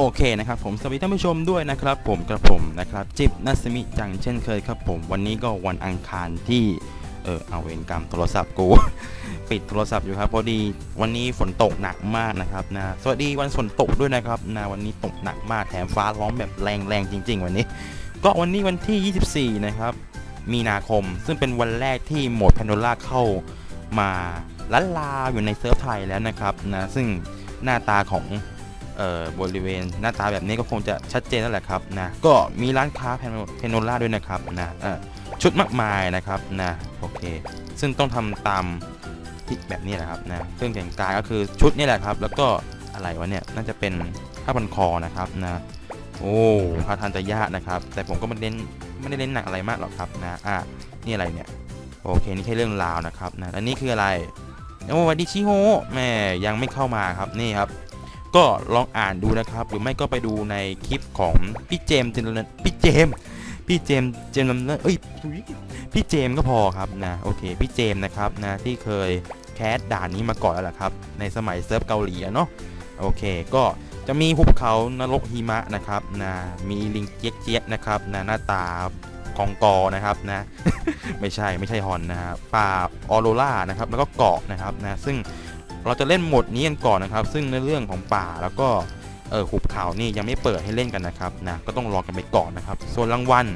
โอเคนะครับผมสวัสดีท่านผู้ชมด้วยนะครับ ผมกระผมนะครับจิบนัสมิจังเช่นเคยครับผมวันนี้ก็วันอังคารที่เออเอาเวรกรรมโทรศัพท์กู ปิดโทรศัพท์อยู่ครับพอดีวันนี้ฝนตกหนักมากนะครับนะสวัสดีวันฝนตกด้วยนะครับนะวันนี้ตกหนักมากแถมฟ้าร้องแบบแรงๆจริง ๆ วันนี้ ก็วันนี้วันที่ 24 นะครับ มีนาคมซึ่งเป็นวันแรกที่โหมดแพนโดล่าเข้ามาลันลาอยู่ในเซิร์ฟไทยแล้วนะครับนะซึ่งหน้าตาของ บริเวณหน้าตาแบบนี้ก็คงจะชัดเจนแล้วแหละครับนะก็มีร้านค้าแพนเพนโนล่าด้วยนะครับนะชุดมากมายนะครับนะโอเค ซึ่งต้องทำตามที่แบบนี้แหละครับนะเครื่องแต่งกายก็คือชุดนี่แหละครับ แล้วก็อะไรวะเนี่ยน่าจะเป็นผ้าพันคอนะครับนะโอ้ท่าทางจะยากนะครับ แต่ผมก็ไม่เน้นไม่ได้เน้นหนักอะไรมากหรอกครับนะอะนี่อะไรเนี่ยโอเคนี่แค่เรื่องราวนะครับนะแล้วนี่คืออะไรโอ้วัดีชิโฮแม่ยังไม่เข้ามาครับนี่ครับ ก็ลองอ่านดูนะครับ หรือไม่ก็ไปดูในคลิปของพี่เจมส์เจมส์พี่เจมพี่เจมเจมส์เอ้ยพี่เจมก็พอครับนะโอเคพี่เจมนะครับนะที่เคยแคสด่านนี้มาก่อนแล้วล่ะครับ ในสมัยเซิร์ฟเกาหลีเนาะโอเค ก็จะมีภูเขานรกหิมะนะครับนะมีลิงเจี๊ยกเจี๊ยกนะครับนะหน้าตากองกอนะครับนะไม่ใช่ไม่ใช่ฮอนนะฮะป่าออโรรานะครับแล้วก็เกาะนะครับนะซึ่ง เราจะเล่นโหมดนี้กันก่อนนะครับ ซึ่งในเรื่องของป่าแล้วก็เออหุบเขานี่ยังไม่เปิดให้เล่นกันนะครับนะก็ต้องรอกันไปก่อนนะครับส่วนรางวัล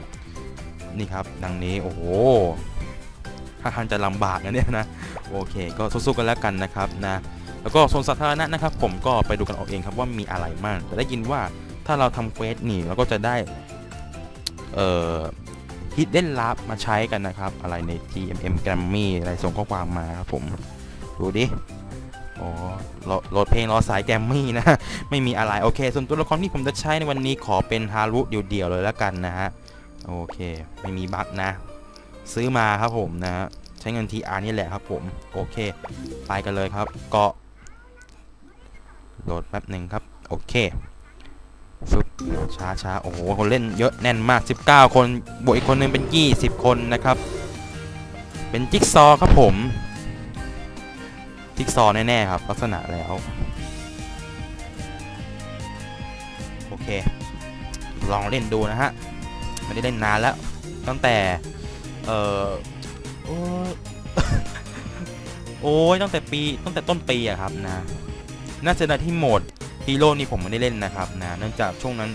นี่ครับดังนี้โอ้โหถ้าทางจะลำบากนะเนี่ยนะโอเค ก็สู้ๆกันแล้วกันนะครับนะแล้วก็โซนสาธารณะนะครับ ผมก็ไปดูกันเอาเองครับว่ามีอะไรบ้างแต่ได้ยินว่าถ้าเราทำเควสนี่เราก็จะได้เอ่อฮิดเด้นลับมาใช้กันนะครับ อะไรใน GMM Grammy อะไรส่งข้อความมาครับผม ดูดิ อ๋อโหลดเพลงรอสายแกมมี่นะ ไม่มีอะไร โอเค ส่วนตัวละครที่ผมจะใช้ในวันนี้ขอเป็นฮารุเดี่ยวๆเลยแล้วกันนะฮะ โอเค ไม่มีบั๊กนะ ซื้อมาครับผมนะฮะ ใช้เงินทีอาร์นี่แหละครับผม โอเค ไปกันเลยครับ เกาะ โหลดแป๊บหนึ่งครับ โอเคฟึบช้าช้าๆโอ้โห คนเล่นเยอะแน่นมาก 19 คน บวกอีกคนหนึงเป็น 20 คนนะครับ เป็นจิ๊กซอว์ครับผม จิ๊กซอว์แน่ๆครับ ลักษณะแล้ว โอเค ลองเล่นดูนะฮะ ไม่ได้เล่นนานแล้ว ตั้งแต่ เอ่อ โอ้ยโอ้ยตั้งแต่ปีตั้งแต่ต้นปีอะครับนะ น่าจะได้ที่โหมดฮีโร่นี่ผมไม่ได้เล่นนะครับนะ เนื่องจากช่วงนั้น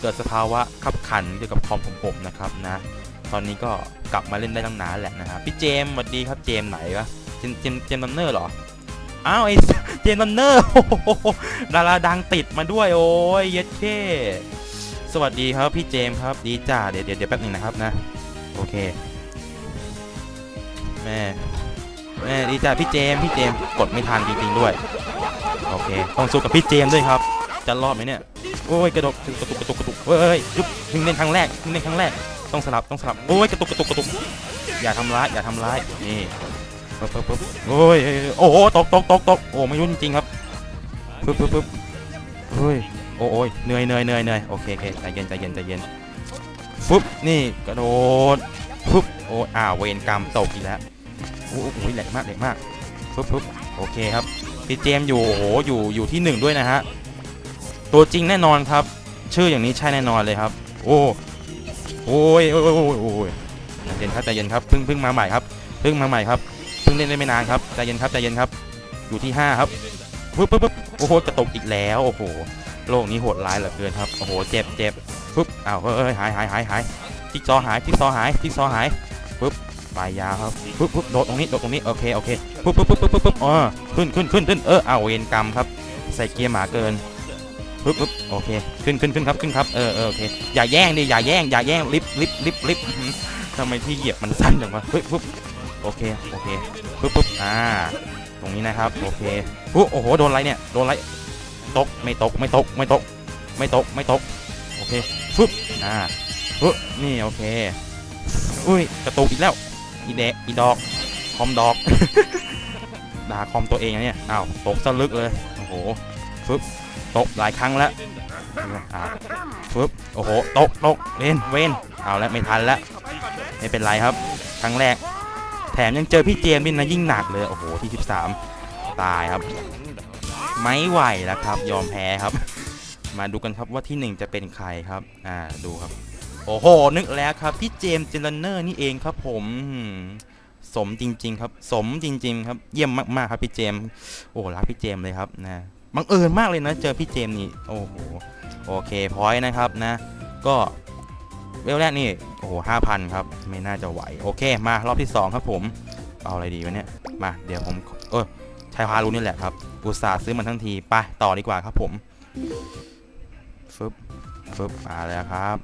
เกิดสภาวะขับขันเกี่ยวกับคอมของผมนะครับนะ ตอนนี้ก็กลับมาเล่นได้ตั้งนานแหละนะครับพี่เจมสวัสดีครับเจมไหนวะเจมเจมเจมส์ดันเนอร์เหรอ อ้าวไอเจมส์ดันเนอร์ดาราดังติดมาด้วยโอ้ยเย็ดเท่สวัสดีครับพี่เจมครับดีจ้าเดี๋ยวเดี๋ยวเดี๋ยวแป๊บหนึงนะครับนะ โอเค แม่แม่ดีจ้าพี่เจมพี่เจมกดไม่ทันจริงๆด้วย โอเคต้องสู้กับพี่เจมด้วยครับ จะรอดไหมเนี่ยโอ้ยกระดกกระตุกกระตุกกระตุกเฮ้ยยุบเพิ่งเล่นครั้งแรกเพิ่งเล่นครั้งแรกต้องสลับต้องสลับโอ้ยกระตุกกระตุกกระตุกอย่าทำร้ายอย่าทำร้ายนี่ ปึ๊บปึ๊บปึ๊บโอ้ยโอ้โหตกตกตกตกโอ้ไม่รู้จริงครับปึ๊บปึ๊บปึ๊บเฮ้ยโอ้โอ้ยเหนื่อยเหนื่อยเหนื่อยเหนื่อยโอเคโอเคใจเย็นใจเย็นใจเย็นฟึบนี่กระโดดฟึบโอ้อ้าเวรกรรมตกอีกแล้วโอ้โหแหลกมากแหลกมากฟึบฟึบโอเคครับพี่เจมอยู่โอ้โหอยู่อยู่ที่หนึ่งด้วยนะฮะตัวจริงแน่นอนครับ ชื่ออย่างนี้ใช่แน่นอนเลยครับ โอ้โอ้ยโอ้ยโอ้ยใจเย็นครับใจเย็นครับเพิ่งเพิ่งมาใหม่ครับเพิ่งมาใหม่ครับ พิ่งเล่นได้ไม่นานครับใจเย็นครับใจเย็นครับ อยู่ที่ห้าครับปึ๊บปึ๊บปึ๊บโอ้โหกระตกอีกแล้วโอ้โหโลกนี้โหดร้ายเหลือเกินครับโอ้โหเจ็บเจ็บปึ๊บอ้าวเฮ้ยหายหายหายหายจิ๊กซอหายจิ๊กซอหายจิ๊กซอหายปึ๊บปลายยาวครับปึ๊บปึ๊บโดดตรงนี้โดดตรงนี้โอเคโอเคปึ๊บปึ๊บปึ๊บปึ๊บปึ๊บปึ๊บอ๋อขึ้นขึ้นขึ้นขึ้นเออเอาเวรกรรมครับ ใส่เกียร์หมาเกินปึ๊บปึ๊บโอเคขึ้นขึ้นขึ้นครับขึ้นครับเออเออโอเคอย่าแย่งดิอย่าแย่งอย่าแย่งลิฟต์ลิฟต์ลิฟต์ลิฟต์ทำไมที่เหยียบมันสั้นจังวะเฮ้ยปึ๊บ โอเคโอเคปึ๊บปึ๊บอ่าตรงนี้นะครับโอเคอุ๊ยโอ้โหโดนอะไรเนี่ยโดนอะไรตกไม่ตกไม่ตกไม่ตก ไม่ตกไม่ตกโอเคฟึบอ่าฟึบนี่โอเคอุ้ยกระตุกอีกแล้วอีเดะอีดอกคอมดอกด่าคอมตัวเองเนี่ยอ้าวตกสะลึกเลยโอ้โหฟึบตกหลายครั้งแล้วอ่าฟึบโอ้โหตกตกเวนเวนเอาแล้วไม่ทันแล้วไม่เป็นไรครับ ครั้งแรก แถมยังเจอพี่เจมส์ด้วยนะยิ่งหนักเลยโอ้โหที่ 13 ตายครับ ไม่ไหวแล้วครับ ยอมแพ้ครับ มาดูกันครับว่าที่หนึ่งจะเป็นใครครับอ่าดูครับ โอ้โห นึกแล้วครับ พี่เจมส์เจนเนอร์นี่เองครับผมอืมสมจริง ๆ ครับ สมจริง ๆ ครับ เยี่ยมมากๆครับพี่เจมส์โอ้รักพี่เจมส์เลยครับนะบังเอิญมากเลยนะ เจอพี่เจมส์นี่ โอ้โห โอเคพอยต์นะครับนะ ก็ เวลแรกนี่ โอ้โหห้าพันครับ ไม่น่าจะไหว โอเค มารอบที่สองครับผม เอาอะไรดีวะเนี่ย มา เดี๋ยวผมเออชายพารู้นี่แหละครับ อุตส่าห์ซื้อมันทั้งที ไป ต่อดีกว่าครับผมฟึบฟึบมาแล้วครับ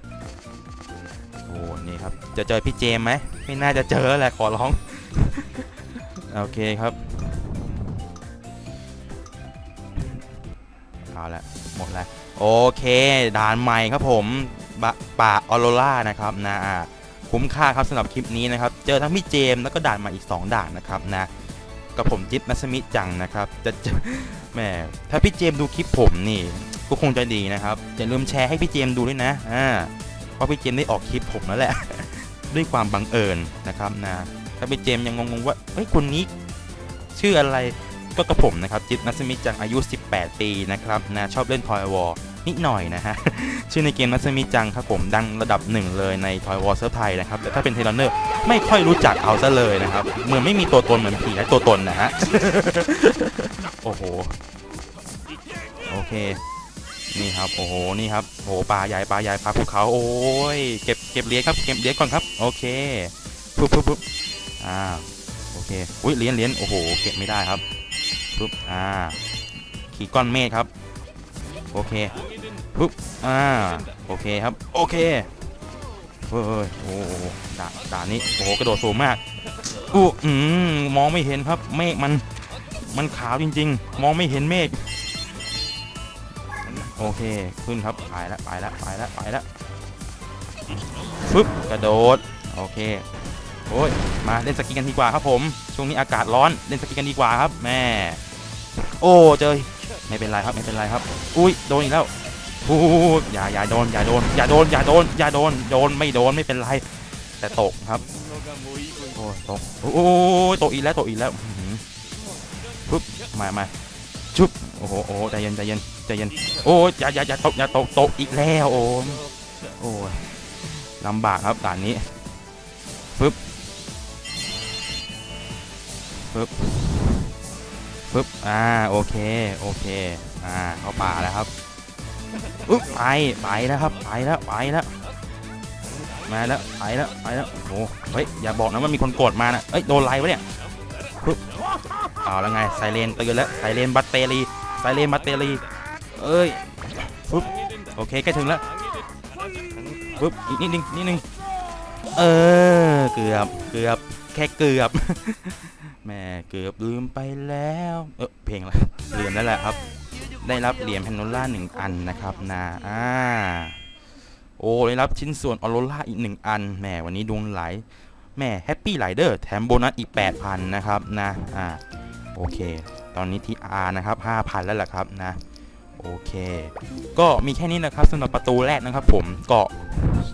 โอ้นี่ครับ จะเจอพี่เจมไหม ไม่น่าจะเจอแหละ ขอร้อง โอเคครับ เอาละหมดแล้ว โอเค ด่านใหม่ครับผม ป่าออโรล่านะครับนะคุ้มค่าครับสำหรับคลิปนี้นะครับ เจอทั้งพี่เจมแล้วก็ด่านม่อีก 2 ด่านนะครับนะกับผมจิ๊บนัสมิจังนะครับจะจะแหมถ้าพี่เจมดูคลิปผมนี่ก็คงจะดีนะครับอย่าลืมแชร์ให้พี่เจมดูด้วยนะอ่าเพราะพี่เจมได้ออกคลิปผมแล้วแหละ ด้วยความบังเอิญนะครับนะถ้าพี่เจมยังงงๆว่าเฮ้ยคนนี้ชื่ออะไรก็กระผมนะครับจิ๊บนัสมิจังอายุ 18 ปีนะครับนะชอบเล่นทอยวอล นิดหน่อยนะฮะ ชื่อในเกมนัสมิจังครับผมดังระดับหนึ่งเลยในทอยวอลเซิร์ไทยนะครับ แต่ถ้าเป็นเทเลเนอร์ไม่ค่อยรู้จักเอาซะเลยนะครับ เหมือนไม่มีตัวตนเหมือนผีและตัวตนนะฮะ โอ้โห โอเค นี่ครับ โอ้โห นี่ครับโอ้โหปลาใหญ่ปลาใหญ่ปลาภูเขา โอ้ย เก็บเก็บเหรียญครับ เก็บเหรียญก่อนครับ โอเค ปุ๊บปุ๊บปุ๊บอ่า โอเค อุ้ยเหรียญเหรียญโอ้โห เก็บไม่ได้ครับปุ๊บ อ่า ขี่ก้อนเมฆครับ โอเค ปุ๊บอ่าโอเคครับ โอเคเฮ้ยโอ้โหด่านด่านนี้โอ้โหกระโดดสูงมากอู้อืมมองไม่เห็นครับเมฆมันมันขาวจริง ๆ มองไม่เห็นเมฆโอเคขึ้นครับไปแล้วไปแล้วไปแล้วไปแล้วฟึบกระโดดโอเคโอ้ยมาเล่นสกีกันดีกว่าครับผมช่วงนี้อากาศร้อนเล่นสกีกันดีกว่าครับแม่โอ้เจอไม่เป็นไรครับไม่เป็นไรครับ อุ้ยโดนอีกแล้ว อู้อย่าอย่าโดนอย่าโดนอย่าโดนอย่าโดนอย่าโดนโดนไม่โดนไม่เป็นไรแต่ตกครับโอ้ตกโอ้ยตกอีกแล้วตกอีกแล้วปึ๊บมามาชุบโอ้โหโอ้ใจเย็นใจเย็นใจเย็นโอ้ยอย่าอย่าอย่าตกอย่าตกตกอีกแล้วโอ้ยโอ้ยลำบากครับด่านนี้ฟึบฟึบฟึบอ่าโอเคโอเคอ่าเขาป่าแล้วครับ อุ๊บไปไปแล้วครับไปแล้วไปแล้วมาแล้วไปแล้วไปแล้วโอ้โหเฮ้ยอย่าบอกนะว่ามีคนโกรธมานะเอ้ยโดนไล่วะเนี่ยปึ๊บเอาแล้วไงไซเรนเตือนแล้วไซเรนบัตเตอรี่ไซเรนบัตเตอรี่เอ้ยปึ๊บโอเคใกล้ถึงแล้วปึ๊บอีกนิดนึงนิดนึงเออเกือบเกือบแค่เกือบแม่เกือบลืมไปแล้วเออเพลงอะไรลืมนั่นแหละครับ ได้รับเหรียญแพนโนล่าหนึ่งอันนะครับนะอ่าโอ้ได้รับชิ้นส่วนออโรล่าอีกหนึ่งอันแหมวันนี้ดวงไหลแม่แฮปปี้ไ i เดอร์แถมโบนัสอีก 8,000 นะครับนะอ่าโอเค ตอนนี้ที่ R นะครับ 5,000 แล้วแหละครับนะโอเค ก็มีแค่นี้นะครับสำหรับประตูแรกนะครับ ผมเกาะ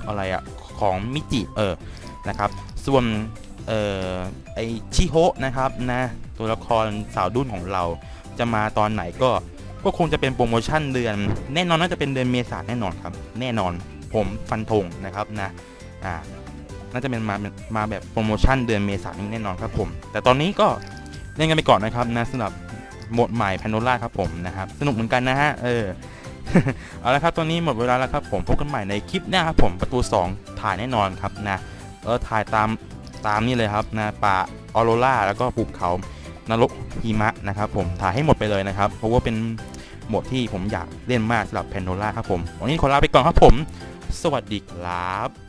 อะไรอะของมิจิเออนะครับ ส่วนเอ่อไอชิโฮะนะครับนะตัวละครสาวดุ้นของเราจะมาตอนไหนก็ ก็คงจะเป็นโปรโมชั่นเดือน แน่นอนน่าจะเป็นเดือนเมษาแน่นอนครับ แน่นอนผมฟันธงนะครับนะอ่าน่าจะเป็นมามาแบบโปรโมชั่นเดือนเมษายนแน่นอนครับผม แต่ตอนนี้ก็เล่นกันไปก่อนนะครับนะสำหรับหมดใหม่ p a n o r a ครับผมนะครับ สนุกเหมือนกันนะฮะเออเอาละครับตอนนี้หมดเวลาแล้วครับผมพบกันใหม่ในคลิปหน้าครับผมประตู 2 ถ่ายแน่นอนครับนะเออถ่ายตามตามนี่เลยครับนะป่าออโรราแล้วก็ภูเขานรกหิมะนะครับผมถ่ายให้หมดไปเลยนะครับ เพราะว่าเป็น โหมดที่ผมอยากเล่นมากสำหรับแพนโนล่าครับผมวันนี้ขอลาไปก่อนครับผม สวัสดีครับ